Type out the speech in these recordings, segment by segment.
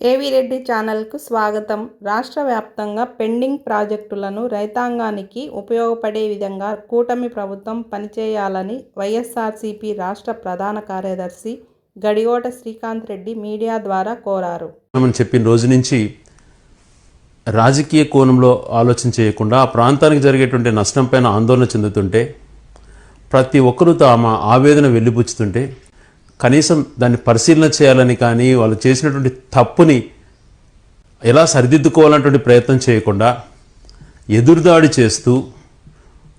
ఏవిరెడ్డి ఛానల్కు స్వాగతం. రాష్ట్ర వ్యాప్తంగా పెండింగ్ ప్రాజెక్టులను రైతాంగానికి ఉపయోగపడే విధంగా కూటమి ప్రభుత్వం పనిచేయాలని వైఎస్ఆర్సీపీ రాష్ట్ర ప్రధాన కార్యదర్శి గడిగోట శ్రీకాంత్ రెడ్డి మీడియా ద్వారా కోరారు. అని చెప్పిన రోజు నుంచి రాజకీయ కోణంలో ఆలోచన చేయకుండా ఆ ప్రాంతానికి జరిగేటువంటి నష్టంపైన ఆందోళన చెందుతుంటే ప్రతి ఒక్కరూ తమ ఆవేదన వెళ్ళిపుచ్చుతుంటే కనీసం దాన్ని పరిశీలన చేయాలని కానీ వాళ్ళు చేసినటువంటి తప్పుని ఎలా సరిదిద్దుకోవాలన్నటువంటి ప్రయత్నం చేయకుండా ఎదురుదాడి చేస్తూ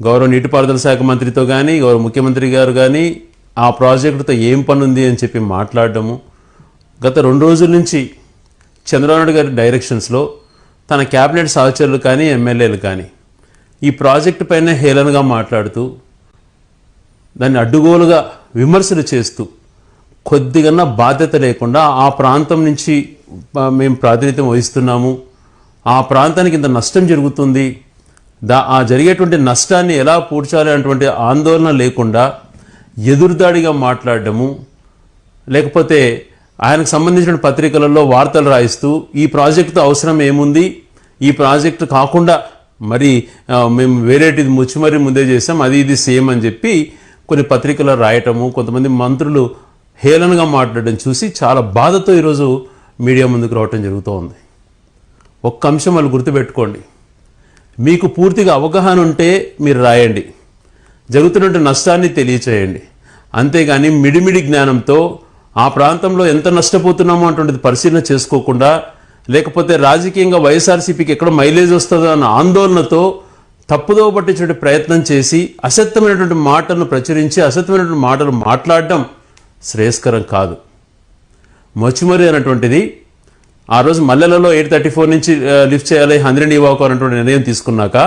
గౌరవ నీటిపారుదల శాఖ మంత్రితో కానీ గౌరవ ముఖ్యమంత్రి గారు కానీ ఆ ప్రాజెక్టుతో ఏం పని ఉంది అని చెప్పి మాట్లాడడము. గత రెండు రోజుల నుంచి చంద్రబాబు గారి డైరెక్షన్స్లో తన క్యాబినెట్ సహచరులు కానీ ఎమ్మెల్యేలు కానీ ఈ ప్రాజెక్టు పైన హేళనగా మాట్లాడుతూ దాన్ని అడ్డుగోలుగా విమర్శలు చేస్తూ కొద్దిగా బాధ్యత లేకుండా ఆ ప్రాంతం నుంచి మేము ప్రాతినిధ్యం వహిస్తున్నాము. ఆ ప్రాంతానికి ఇంత నష్టం జరుగుతుంది. దా ఆ జరిగేటువంటి నష్టాన్ని ఎలా పూడ్చాలి అనేటువంటి ఆందోళన లేకుండా ఎదురుదాడిగా మాట్లాడము లేకపోతే ఆయనకు సంబంధించిన పత్రికలలో వార్తలు రాయిస్తూ ఈ ప్రాజెక్టు అవసరం ఏముంది? ఈ ప్రాజెక్టు కాకుండా మరి మేము వేరేటిది ముచ్చుమరి ముందే చేసాం అది ఇది సేమ్ అని చెప్పి కొన్ని పత్రికలు రాయటము కొంతమంది మంత్రులు హేళనగా మాట్లాడడం చూసి చాలా బాధతో ఈరోజు మీడియా ముందుకు రావటం జరుగుతూ ఉంది ఒక్క అంశం వాళ్ళు గుర్తుపెట్టుకోండి. మీకు పూర్తిగా అవగాహన ఉంటే మీరు రాయండి. జరుగుతున్నటువంటి నష్టాన్ని తెలియచేయండి. అంతేగాని మిడిమిడి జ్ఞానంతో ఆ ప్రాంతంలో ఎంత నష్టపోతున్నామో అటువంటిది పరిశీలన చేసుకోకుండా లేకపోతే రాజకీయంగా వైఎస్ఆర్సీపీకి ఎక్కడ మైలేజ్ వస్తుందో అన్న ఆందోళనతో తప్పుదో పట్టించే ప్రయత్నం చేసి అసత్యమైనటువంటి మాటలను ప్రచురించి అసత్యమైనటువంటి మాటలు మాట్లాడడం శ్రేయస్కరం కాదు. మచుమరి అనేటువంటిది ఆ రోజు మల్లెలలో ఎయిట్ థర్టీ ఫోర్ నుంచి లిఫ్ట్ చేయాలి హండ్రెడ్ ఇవ్వకు అనేటువంటి నిర్ణయం తీసుకున్నాక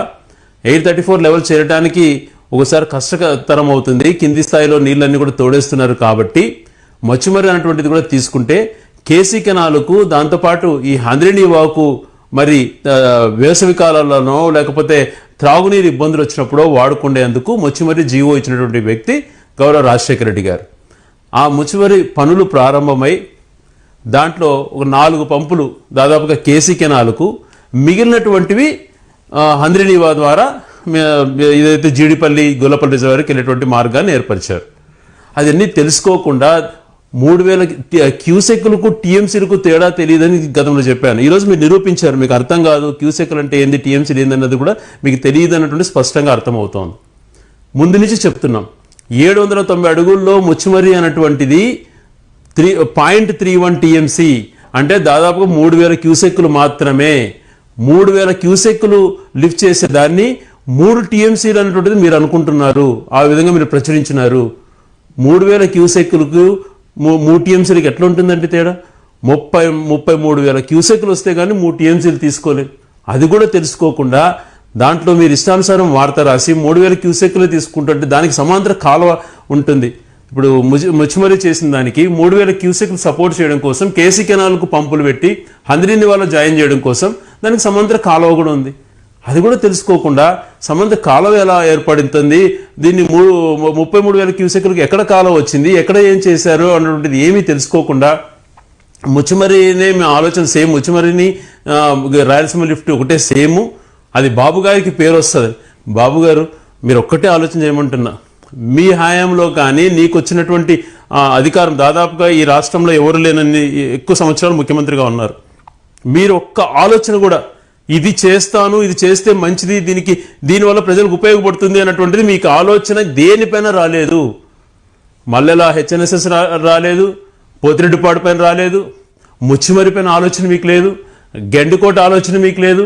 ఎయిట్ థర్టీ ఫోర్ లెవెల్ చేరడానికి ఒకసారి కష్టతరం అవుతుంది. కింది స్థాయిలో నీళ్ళన్నీ కూడా తోడేస్తున్నారు కాబట్టి మచ్చిమరి అనేటువంటిది కూడా తీసుకుంటే కేసీ కెనాలకు దాంతోపాటు ఈ హండ్రెడ్ ఇవ్వకు మరి వేసవి కాలాల్లోనో లేకపోతే త్రాగునీరు ఇబ్బందులు వచ్చినప్పుడో వాడుకునేందుకు మచ్చిమరి జీవో ఇచ్చినటువంటి వ్యక్తి గౌరవ రాజశేఖర రెడ్డి గారు. ఆ ముచివరి పనులు ప్రారంభమై దాంట్లో ఒక నాలుగు పంపులు దాదాపుగా కేసీ కెనాలకు మిగిలినటువంటివి హంద్రినీవా ద్వారా ఏదైతే జీడిపల్లి గొల్లపల్లి రిజర్వాయర్కి వెళ్ళేటువంటి మార్గాన్ని ఏర్పరిచారు. అదన్నీ తెలుసుకోకుండా మూడు వేల క్యూసెక్లకు టీఎంసీలకు తేడా తెలియదని గతంలో చెప్పాను. ఈరోజు మీరు నిరూపించారు మీకు అర్థం కాదు క్యూసెక్లు అంటే ఏంది టీఎంసీలు ఏంది అన్నది కూడా మీకు తెలియదు అన్నటువంటి స్పష్టంగా అర్థమవుతోంది. ముందు నుంచి చెప్తున్నాం. ఏడు వందల తొంభై అడుగుల్లో ముచ్చుమరి అన్నటువంటిది three point three one TMC. అంటే దాదాపు మూడు వేల క్యూసెక్కులు మాత్రమే. మూడు వేల క్యూసెక్కులు లిఫ్ట్ చేసే దాన్ని మూడు టీఎంసీలు అన్నటువంటిది మీరు అనుకుంటున్నారు. ఆ విధంగా మీరు ప్రచురించినారు. మూడు వేల క్యూసెక్కులకు మూ- మూడు టీఎంసీలకు ఎట్లా ఉంటుందంటే తేడా? ముప్పై ముప్పై మూడు వేల క్యూసెక్లు వస్తే కానీ మూడు టీఎంసీలు తీసుకోలేదు అది కూడా తెలుసుకోకుండా దాంట్లో మీరు ఇష్టానుసారం వార్త రాసి మూడు వేల క్యూసెక్లు తీసుకుంటుంటే దానికి సమాంతర కాలువ ఉంటుంది. ఇప్పుడు ముచ్చిమరీ చేసిన దానికి మూడు వేల క్యూసెక్లు సపోర్ట్ చేయడం కోసం కేసీ కెనాల్కు పంపులు పెట్టి హంద్రీని వాళ్ళ జాయిన్ చేయడం కోసం దానికి సమాంతర కాలువ కూడా ఉంది. అది కూడా తెలుసుకోకుండా సమంత కాలువ ఎలా ఏర్పడుతుంది? దీన్ని మూడు ముప్పై మూడు వేల క్యూసెక్లకు ఎక్కడ కాలువ వచ్చింది? ఎక్కడ ఏం చేశారు? అన్నటువంటిది ఏమీ తెలుసుకోకుండా ముచ్చిమరీనే మీ ఆలోచన సేమ్ ముచ్చిమరిని రాయలసీమ లిఫ్ట్ ఒకటే సేము. అది బాబుగారికి పేరు వస్తుంది. బాబుగారు మీరు ఒక్కటే ఆలోచన చేయమంటున్నా. మీ హయాంలో కానీ నీకు వచ్చినటువంటి అధికారం దాదాపుగా ఈ రాష్ట్రంలో ఎవరు లేనన్ని ఎక్కువ సంవత్సరాలు ముఖ్యమంత్రిగా ఉన్నారు. మీరు ఒక్క ఆలోచన కూడా ఇది చేస్తాను ఇది చేస్తే మంచిది దీనికి దీనివల్ల ప్రజలకు ఉపయోగపడుతుంది అన్నటువంటిది మీకు ఆలోచన దేనిపైన రాలేదు. మల్లెల హెచ్ఎన్ఎస్ఎస్ రా రాలేదు పోతిరెడ్డిపాడు పైన రాలేదు ముచ్చిమరి పైన ఆలోచన మీకు లేదు గెండుకోట ఆలోచన మీకు లేదు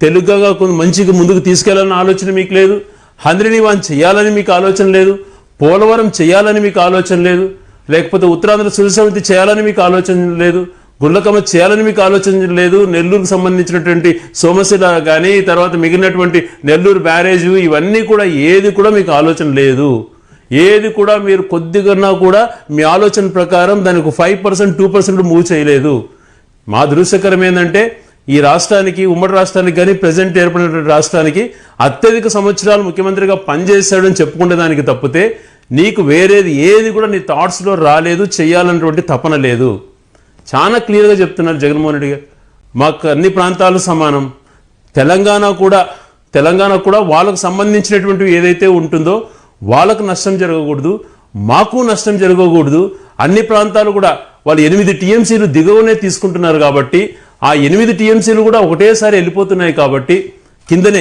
తెలుగుగా కొంచెం మంచిగా ముందుకు తీసుకెళ్ళాలని ఆలోచన మీకు లేదు. హంద్రినివాన్ చేయాలని మీకు ఆలోచన లేదు. పోలవరం చేయాలని మీకు ఆలోచన లేదు. లేకపోతే ఉత్తరాంధ్ర సుసమితి చేయాలని మీకు ఆలోచన లేదు. గుండ్లకమ్మ చేయాలని మీకు ఆలోచన లేదు. నెల్లూరుకు సంబంధించినటువంటి సోమశిల కానీ తర్వాత మిగిలినటువంటి నెల్లూరు బ్యారేజ్ ఇవన్నీ కూడా ఏది కూడా మీకు ఆలోచన లేదు. ఏది కూడా మీరు కొద్దిగా కూడా మీ ఆలోచన ప్రకారం దానికి five percent two percent move చేయలేదు. మా దృశ్యకరం ఏంటంటే ఈ రాష్ట్రానికి ఉమ్మడి రాష్ట్రానికి కానీ ప్రజెంట్ ఏర్పడినటువంటి రాష్ట్రానికి అత్యధిక సంవత్సరాలు ముఖ్యమంత్రిగా పనిచేశాడని చెప్పుకునే దానికి తప్పితే నీకు వేరేది ఏది కూడా నీ థాట్స్లో రాలేదు చేయాలన్నటువంటి తపన లేదు. చాలా క్లియర్గా చెప్తున్నారు జగన్మోహన్ రెడ్డి గారు. మాకు అన్ని ప్రాంతాలు సమానం. తెలంగాణ కూడా తెలంగాణ కూడా వాళ్ళకు సంబంధించినటువంటివి ఏదైతే ఉంటుందో వాళ్ళకు నష్టం జరగకూడదు మాకు నష్టం జరగకూడదు. అన్ని ప్రాంతాలు కూడా వాళ్ళు ఎనిమిది టీఎంసీలు దిగువనే తీసుకుంటున్నారు కాబట్టి ఆ ఎనిమిది టీఎంసీలు కూడా ఒకటేసారి వెళ్ళిపోతున్నాయి కాబట్టి కిందనే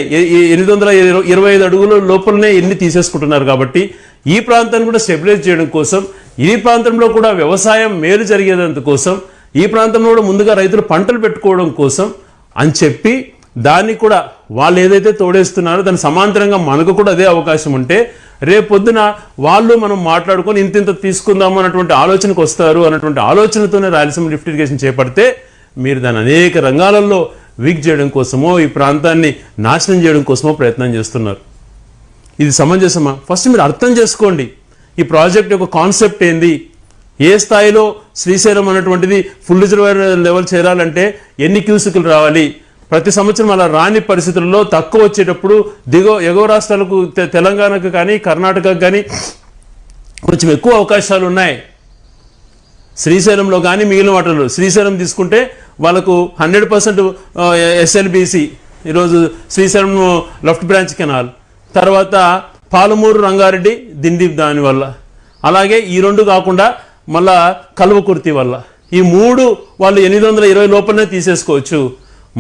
ఎనిమిది వందల ఇరవై- ఇరవై ఐదు అడుగుల లోపలనే ఎన్ని తీసేసుకుంటున్నారు కాబట్టి ఈ ప్రాంతాన్ని కూడా స్టెబిలైజ్ చేయడం కోసం ఈ ప్రాంతంలో కూడా వ్యవసాయం మేలు జరిగేదంత కోసం ఈ ప్రాంతంలో కూడా ముందుగా రైతులు పంటలు పెట్టుకోవడం కోసం అని చెప్పి దాన్ని కూడా వాళ్ళు ఏదైతే తోడేస్తున్నారో దాని సమాంతరంగా మనకు కూడా అదే అవకాశం ఉంటే రేపు పొద్దున వాళ్ళు మనం మాట్లాడుకొని ఇంత ఇంత తీసుకుందాము అన్నటువంటి ఆలోచనకు వస్తారు అన్నటువంటి ఆలోచనతోనే రాయలసీమ లిఫ్ట్ ఇరిగేషన్ చేపడితే మీరు దాని అనేక రంగాలలో వీక్ చేయడం కోసమో ఈ ప్రాంతాన్ని నాశనం చేయడం కోసమో ప్రయత్నం చేస్తున్నారు. ఇది సమంజసమా? ఫస్ట్ మీరు అర్థం చేసుకోండి. ఈ ప్రాజెక్ట్ యొక్క కాన్సెప్ట్ ఏంది? ఏ స్థాయిలో శ్రీశైలం అన్నటువంటిది ఫుల్ రిజర్వైర్ లెవెల్ చేరాలంటే ఎన్ని క్యూసికలు రావాలి? ప్రతి సంవత్సరం అలా రాని పరిస్థితుల్లో తక్కువ వచ్చేటప్పుడు దిగో ఎగువ రాష్ట్రాలకు తెలంగాణకు కానీ కర్ణాటకకు కానీ కొంచెం ఎక్కువ అవకాశాలు ఉన్నాయి. శ్రీశైలంలో కానీ మిగిలిన వాటిలో శ్రీశైలం తీసుకుంటే వాళ్ళకు హండ్రెడ్ పర్సెంట్ ఎస్ఎల్బిసి ఈరోజు శ్రీశైలం లెఫ్ట్ బ్రాంచ్ కెనాల్. తర్వాత పాలమూరు రంగారెడ్డి దిండి దానివల్ల అలాగే ఈ రెండు కాకుండా మళ్ళా కల్వకుర్తి వల్ల. ఈ మూడు వాళ్ళు ఎనిమిది వందల ఇరవై లోపలనే తీసేసుకోవచ్చు.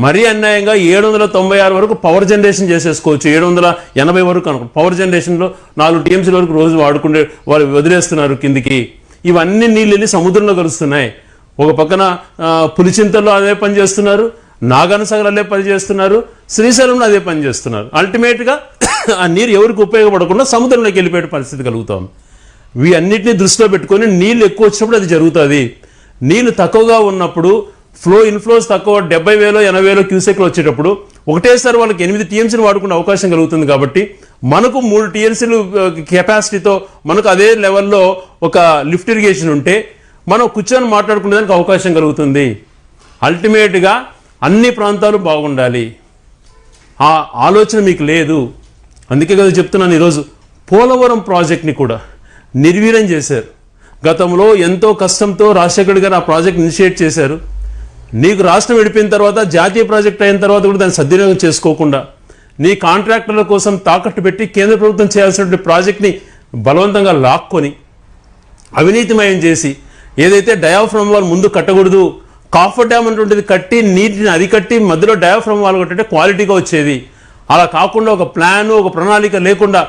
మరీ అన్యాయంగా ఏడు వందల తొంభై ఆరు వరకు పవర్ జనరేషన్ చేసేసుకోవచ్చు. ఏడు వందల ఎనభై వరకు అనుకో పవర్ జనరేషన్లో నాలుగు టీఎంసీల వరకు రోజు వాడుకుంటే వాళ్ళు వదిలేస్తున్నారు కిందికి. ఇవన్నీ నీళ్ళు వెళ్ళి సముద్రంలో కలుస్తున్నాయి. ఒక పక్కన పులిచింతల్లో అదే పని చేస్తున్నారు. నాగానసాగర్ అదే పని చేస్తున్నారు. శ్రీశైలంలో అదే పని చేస్తున్నారు. అల్టిమేట్గా ఆ నీరు ఎవరికి ఉపయోగపడకుండా సముద్రంలోకి వెళ్ళిపోయే పరిస్థితి కలుగుతాం వీటన్నిటిని దృష్టిలో పెట్టుకొని నీళ్ళు ఎక్కువ వచ్చినప్పుడు అది జరుగుతుంది. నీళ్ళు తక్కువగా ఉన్నప్పుడు ఫ్లో ఇన్ఫ్లోస్ తక్కువ డెబ్బై వేలు ఎనభై వేలు క్యూసెక్లు వచ్చేటప్పుడు ఒకటేసారి వాళ్ళకి ఎనిమిది టీఎంసీని వాడుకునే అవకాశం కలుగుతుంది కాబట్టి మనకు మూడు టీఎంసీలు కెపాసిటీతో మనకు అదే లెవెల్లో ఒక లిఫ్ట్ ఇరిగేషన్ ఉంటే మనం కూర్చొని మాట్లాడుకునేదానికి అవకాశం కలుగుతుంది. అల్టిమేట్గా అన్ని ప్రాంతాలు బాగుండాలి. ఆ ఆలోచన మీకు లేదు. అందుకే కదా చెప్తున్నాను ఈరోజు పోలవరం ప్రాజెక్ట్ని కూడా నిర్వీర్యం చేశారు. గతంలో ఎంతో కష్టంతో రాజశేఖర్ గారు ఆ ప్రాజెక్ట్ ఇనిషియేట్ చేశారు. నీకు రాష్ట్రం విడిపోయిన తర్వాత జాతీయ ప్రాజెక్ట్ అయిన తర్వాత కూడా దాన్ని సద్వినియోగం చేసుకోకుండా నీ కాంట్రాక్టర్ల కోసం తాకట్టు పెట్టి కేంద్ర ప్రభుత్వం చేయాల్సినటువంటి ప్రాజెక్ట్ని బలవంతంగా లాక్కొని అవినీతిమయం చేసి ఏదైతే డయాఫ్రమ్ వాల్ ముందు కట్టకూడదు కాఫర్ డ్యామ్ అనేటువంటిది కట్టి నీటిని అరికట్టి మధ్యలో డయాఫ్రమ్ వాల్ కట్టే క్వాలిటీగా వచ్చేది. అలా కాకుండా ఒక ప్లాన్ ఒక ప్రణాళిక లేకుండా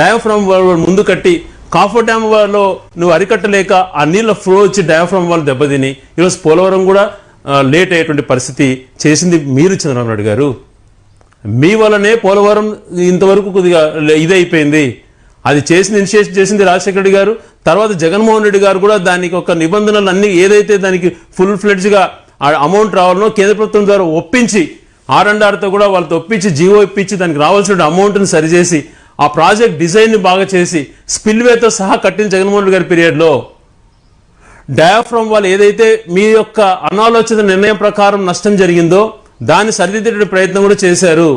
డయాఫ్రమ్ వాల్ ముందు కట్టి కాఫర్ డ్యామ్లో నువ్వు అరికట్టలేక ఆ నీళ్ళ ఫ్లో వచ్చి డయాఫ్రమ్ వాల్ దెబ్బతిని ఈరోజు పోలవరం కూడా లేట్ అయ్యేటువంటి పరిస్థితి చేసింది మీరు చంద్రబాబు నాయుడు గారు. మీ వల్లనే పోలవరం ఇంతవరకు కొద్దిగా ఇదైపోయింది. అది చేసింది ఇనిషియేట్ చేసింది రాజశేఖర రెడ్డి గారు. తర్వాత జగన్మోహన్ రెడ్డి గారు కూడా దానికి ఒక నిబంధనలు అన్ని ఏదైతే దానికి ఫుల్ ఫ్లెడ్జ్గా ఆ అమౌంట్ రావాలనో కేంద్ర ప్రభుత్వం ద్వారా ఒప్పించి ఆర్ అండ్ ఆర్తో కూడా వాళ్ళతో ఒప్పించి జీవో ఇప్పించి దానికి రావాల్సిన అమౌంట్ని సరిచేసి ఆ ప్రాజెక్ట్ డిజైన్ని బాగా చేసి స్పిల్వేతో సహా కట్టిన జగన్మోహన్ రెడ్డి గారి పీరియడ్లో డయాఫ్రమ్ వాళ్ళు ఏదైతే మీ యొక్క అనాలోచిత నిర్ణయం ప్రకారం నష్టం జరిగిందో దాన్ని సరిదిద్దే ప్రయత్నం కూడా చేశారు.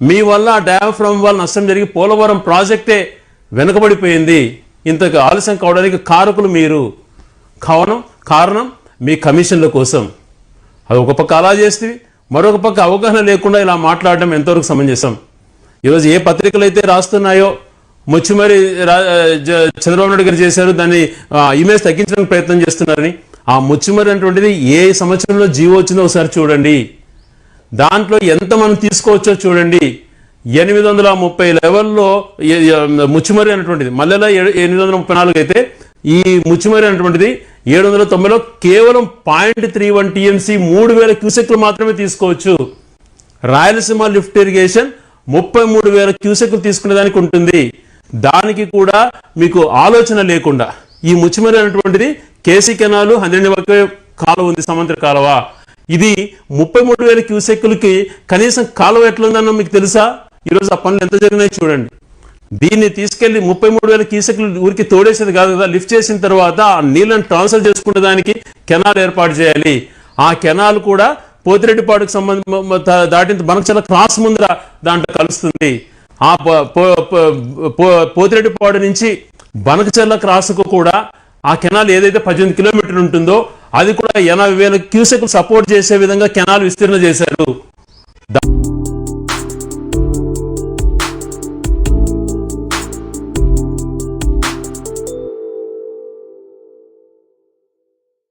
మీ వల్ల ఆ డయాఫ్రమ్ వల్ల నష్టం జరిగి పోలవరం ప్రాజెక్టే వెనుకబడిపోయింది. ఇంతకు ఆలస్యం కావడానికి కారకులు మీరు. కావడం కారణం మీ కమిషన్ల కోసం. అది ఒక పక్క అలా చేస్తే మరొక పక్క అవగాహన లేకుండా ఇలా మాట్లాడడం ఎంతవరకు సమంజసం? ఈరోజు ఏ పత్రికలు అయితే రాస్తున్నాయో ముచ్చుమరి రా- చంద్రబాబు నాయుడు గారు చేశారు దాన్ని ఇమేజ్ తగ్గించడానికి ప్రయత్నం చేస్తున్నారని. ఆ ముచ్చుమరి అనేటువంటిది ఏ సంవత్సరంలో జీవో వచ్చిందో ఒకసారి చూడండి. దాంట్లో ఎంత మనం తీసుకోవచ్చో చూడండి. ఎనిమిది వందల ముప్పై లెవెల్లో ముచ్చిమరి అనేటువంటిది. మల్లెల ఎనిమిది వందల ముప్పై నాలుగు అయితే ఈ ముచ్చిమరి అనేటువంటిది ఏడు వందల తొంభైలో కేవలం పాయింట్ త్రీ వన్ టీఎంసీ మూడు వేల క్యూసెక్లు మాత్రమే తీసుకోవచ్చు. రాయలసీమ లిఫ్ట్ ఇరిగేషన్ ముప్పై మూడు వేల క్యూసెక్లు తీసుకునేదానికి ఉంటుంది. దానికి కూడా మీకు ఆలోచన లేకుండా ఈ ముచ్చిమరి అనేటువంటిది కేసీ కెనాలు హండ్రెడ్ ఒకే కాలువ ఉంది సముద్ర కాలువ. ఇది ముప్పై మూడు వేల క్యూసెక్కులకి కనీసం కాలువ ఎట్లుందన్న మీకు తెలుసా? ఈరోజు ఆ పనులు ఎంత జరిగినాయి చూడండి. దీన్ని తీసుకెళ్ళి ముప్పై మూడు వేల కీసెక్లు ఊరికి తోడేసేది కాదు కదా లిఫ్ట్ చేసిన తర్వాత ఆ నీళ్ళని ట్రాన్స్ఫర్ చేసుకునే దానికి కెనాల్ ఏర్పాటు చేయాలి. ఆ కెనాల్ కూడా పోతిరెడ్డిపాడుకు సంబంధం దాటిన మనకు క్రాస్ ముందర దాంట్లో కలుస్తుంది. ఆ పోతిరెడ్డిపాడు నుంచి బనకచర్ల క్రాస్కు కూడా ఆ కెనాల్ ఏదైతే పద్దెనిమిది కిలోమీటర్లు ఉంటుందో అది కూడా ఎనభై వేల క్యూసెక్ సపోర్ట్ చేసే విధంగా కెనాల్ విస్తీర్ణ చేశారు.